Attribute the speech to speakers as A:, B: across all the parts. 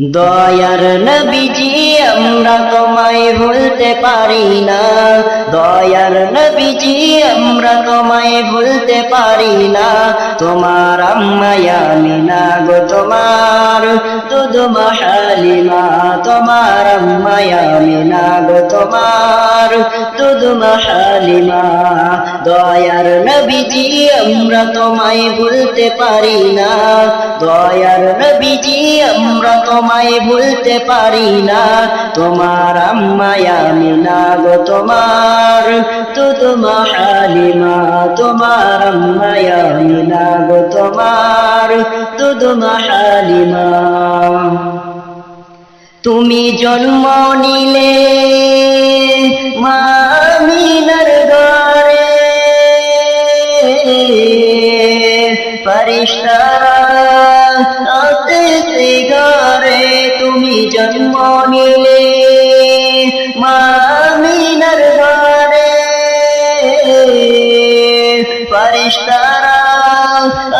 A: দয়ার নবীজি, আমরা তোমায় ভুলতে পারি না। দয়ার নবীজি, আমরা তোমায় ভুলতে পারি না। তোমার আম্মায়া মিনা গো, তোমার দুধ মহালিমা তোমার আম্মায়া মিনা গো, তোমার দুধ মহালিমা দয়ার নবীজি, আমরা তোমায় ভুলতে পারি না। দয়ার নবীজি, আমরা তোমায় ভুলতে পারি না। তোমার আম্মায়া মিনা গো তোমার। দুধ মহালিমা তোমার আম্মায়া মিনা গো তোমার। দুধ মহালিমা তুমি জন্ম নিলে মামিনার ঘরে। জন্ম নিলে মামিনার ঘরে ফরিস্তারা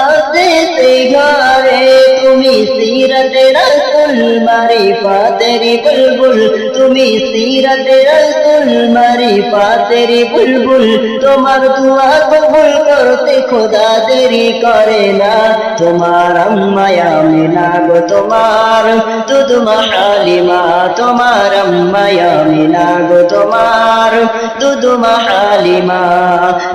A: আসতেছে ঘরে। তুমি সিরতে রসুল মারি ফাতেরি বুলবুল, তুমি সিরতে রসুল মারি ফাতেরি বুলবুল। তোমার দুয়া করতে খোদা দেরি করে না। তোমার আম্মায়া মিনা গো তোমার। দুধ মহালিমা, তোমার আম্মায়া মিনা গো তোমার। দুধ মহালিমা,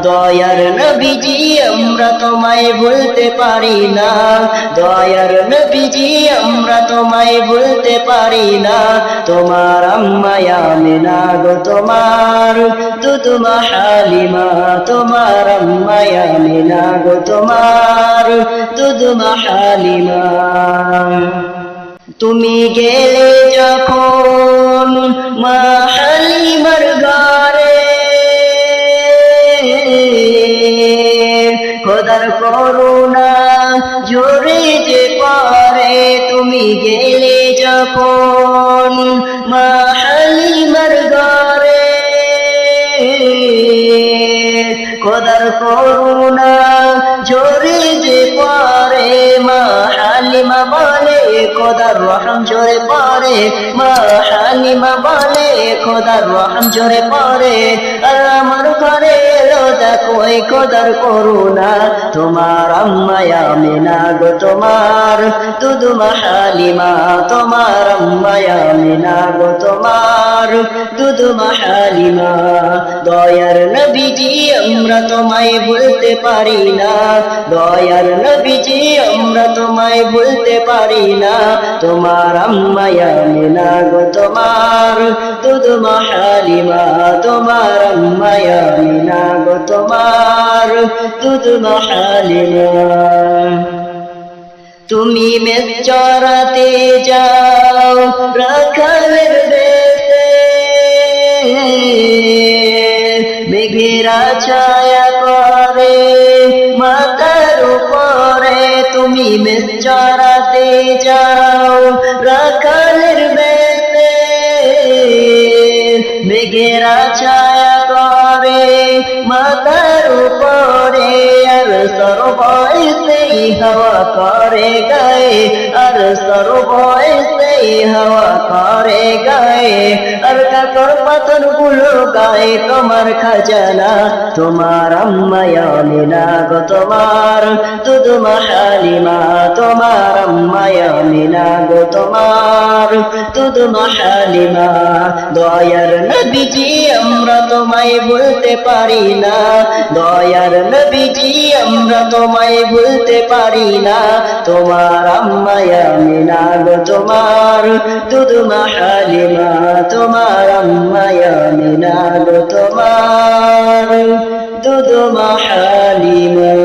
A: দয়ার নবীজি আমরা তোমায় ভুলতে পারি না। দয়ার নবীজি আমরা তোমায় ভুলতে পারি না। তোমার আম্মায়া মিনা গো তোমার। দুধ মহালিমা, তোমার আম্মায়া মিনা গো, তোমার দুধ মহালিমা। তুমি গেলে যখন মাহালিমার ঘরে, খোদার করুণা জোরে যে পারে, তুমি গেলে যখন মাহালিমার খোদার করুণা জোরে যে পারে, মা হালিমা বলে খোদার রহম জোরে পরে, মা হালিমা বলে খোদার রহম জোরে পরে। আমার ঘরে এই খোদার করুণা? তোমার আম্মায়া মিনা গো, তোমার দুধ মাহালিমা তোমার আম্মায়া মিনা গো, তোমার মাহালিমা, দয়ার নবীজি আমরা তোমায় ভুলতে পারি না। দয়ার নবীজি আমরা তোমায় ভুলতে পারি না। তোমার গো, তোমার দুধ তোমার গো, তোমার তুমি মেস চড়াতে যাও, রাখালের মেঘেরা ছায়া করে, মাতার উপরে তুমি মেস চড়াতে যাও রাখালের বেশে মেঘেরা ছায়া করে, মাতার উপরে আর সরবয় সেই হাওয়া করে গায়ে, আর সরবয় সেই হাওয়া করে গায়ে, আর কাকর পাথরগুলো গায়ে, তোমার খাজানা, তোমার আম্মায়া মিনা গো তোমার দুধ মহালিমা, তোমার আম্মায়া মিনা গো তোমার দুধ মহালিমা, দয়ার নবীজি আমরা তোমায় ভুলতে পারি না, দয়ার নবীজি আমরা তোমায় ভুলতে পারি না, তোমার আম্মায়া মিনা গো তোমার। দুধ মহালিমা তোমার আম্মায়া মিনা গো তোমার। দুধ মহালিমা